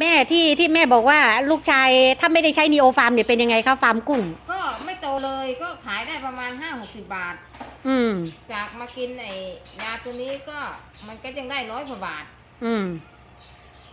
แม่ที่ที่แม่บอกว่าลูกชายถ้าไม่ได้ใช้นีโอฟาร์มเนี่ยเป็นยังไงคะฟาร์มกุ้ง ก็ไม่โตเลยก็ขายได้ประมาณห้าหกสิบบาท อืม จากมากินไอ้ยาตัวนี้ก็มันก็ยังได้ร้อยกว่าบาท อืม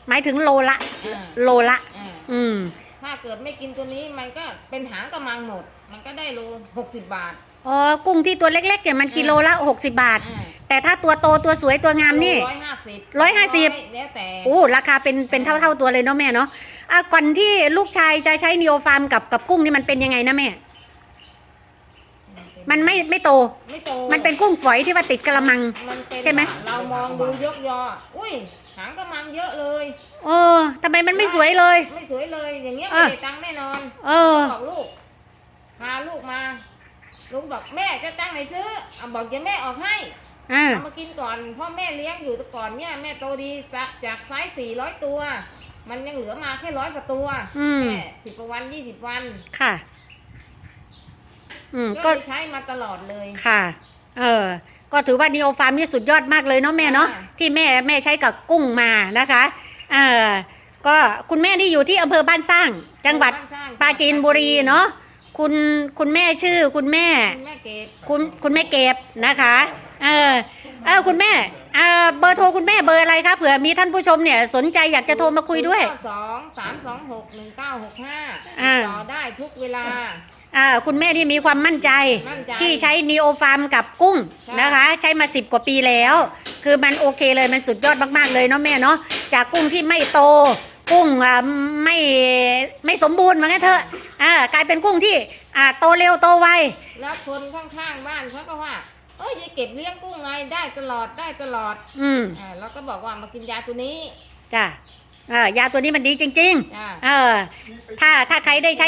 หมายถึงโลละ อ่าโลละ อ่าอืมถ้าเกิดไม่กินตัวนี้มันก็เป็นหางกระมังหมด มันก็ได้โลหกสิบบาท อ๋อกุ้งที่ตัวเล็กๆเนี่ยมันกิโลละหกสิบาท อ่าแต่ถ้าตัวโตตัวสวยตัวงามนี่ร้อยห้า สิบร้อยห้าสิบ แล้วแต่โอ้ราคาเป็นเป็นเท่าเท่าๆตัวเลยเนาะแม่เนาะอะก่อนที่ลูกชายจะใช้นีโอฟาร์มกับกับกุ้งนี่มันเป็นยังไงนะแม่ มันไม่ไม่โต ไม่โตมันเป็นกุ้งฝอยที่ว่าติดกระมัง มันเป็นใช่ไหม เรามองดูยกยอ อุ้ยหางกระมังเยอะเลย เออทำไมมันไม่สวยเลย ไม่สวยเลยอย่างเงี้ยเอไม่อได้ตังค์แน่นอนเออ บอกลูกพาลูกมา ลูกบอกแม่จะตั้งไหนซื้อเอาบอกจะแม่ออกให้ อ่าเอามากินก่อนเพ่อแม่เลี้ยงอยู่แต่ก่อนเนี่ยแม่โตดีสักจากไซส์สี่ร้อยตัว มันยังเหลือมาแค่ร้อยกว่าตัวอืมแม่สิบกว่าวันยี่สิบวันค่ะ อืม ก็ก็เลยใช้มาตลอดเลย ค่ะ เออ ก็ถือว่านีโอฟาร์มนี่สุดยอดมากเลยเนาะแม่เนาะ ค่ะ ที่แม่แม่ใช้กับกุ้งมานะคะเออก็คุณแม่ที่อยู่ที่อำเภอบ้านสร้าง จังหวัดบ้นสร้งปราจีนบุรีเนาะ คุณคุณแม่ชื่อคุณแม่ คุณแม่เก็บคุณคุณแม่เก็บนะคะ เออเออ คุณแม่เออเบอร์โทรคุณแม่เบอร์อะไรคะเผื่อมีท่านผู้ชมเนี่ยสนใจอยากจะโทรมาคุยด้วย สองสามสองหกหนึ่งเก้าหกห้าอ่า ต่อได้ทุกเวลา อ่าคุณแม่ที่มีความมั่นใจ มั่นใจที่ใช้นีโอฟาร์มกับกุ้งใช่ นะคะ ใช้มาสิบกว่าปีแล้ว คือมันโอเคเลยมันสุดยอดมาก ๆ เลยเนาะแม่เนาะจากกุ้งที่ไม่โต กุ้งอ่าไม่ไม่สมบูรณ์เหมือนกันเถอะอ่ากลายเป็นกุ้งที่อ่าโตเร็วโตไว แล้วคนข้างๆบ้านเขาก็ว่า เอ้ยยายเก็บเลี้ยงกุ้งไงได้ตลอดได้ตลอดอืมอ่าเราก็บอกว่ามากินยาตัวนี้จ้ะอ่ายาตัวนี้มันดีจริงจ้าๆ เออ ถ้าถ้าใครได้ใช้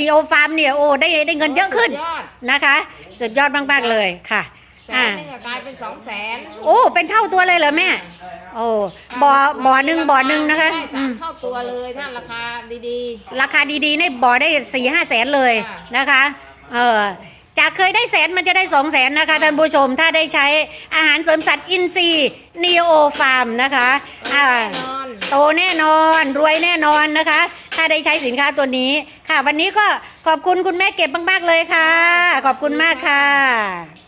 ดีโอฟาร์มเนี่ยโอ้ได้ได้เงินเยอะขึ้นสุดยอดนะคะ สุดยอดมากๆเลยค่ะ แสอ่านหนึงอะกลายเป็นสองแสนโอ้เป็นเท่าตัวเลยเหรอแม่ โอ้บ่อบ่อหนึ่งบ่อหนึ่งนะคะได้อืสามมเท่าตัวเลยถ้าราคาดี ราคาดีๆในบ่อได้สี่ห้าแสนเลยค่ะนะคะ เออ จากเคยได้แสนมันจะได้สองแสนนะคะท่านผู้ชมถ้าได้ใช้อาหารเสริมสัตว์อินทรีย์นีโอฟาร์มนะคะๆอ่าแน่นอนโตแน่นอนรวยแน่นอนนะคะ ถ้าได้ใช้สินค้าตัวนี้ค่ะ วันนี้ก็ขอบคุณคุณแม่เก็บมาก ๆ เลยค่ะ ขอบคุณมากค่ะ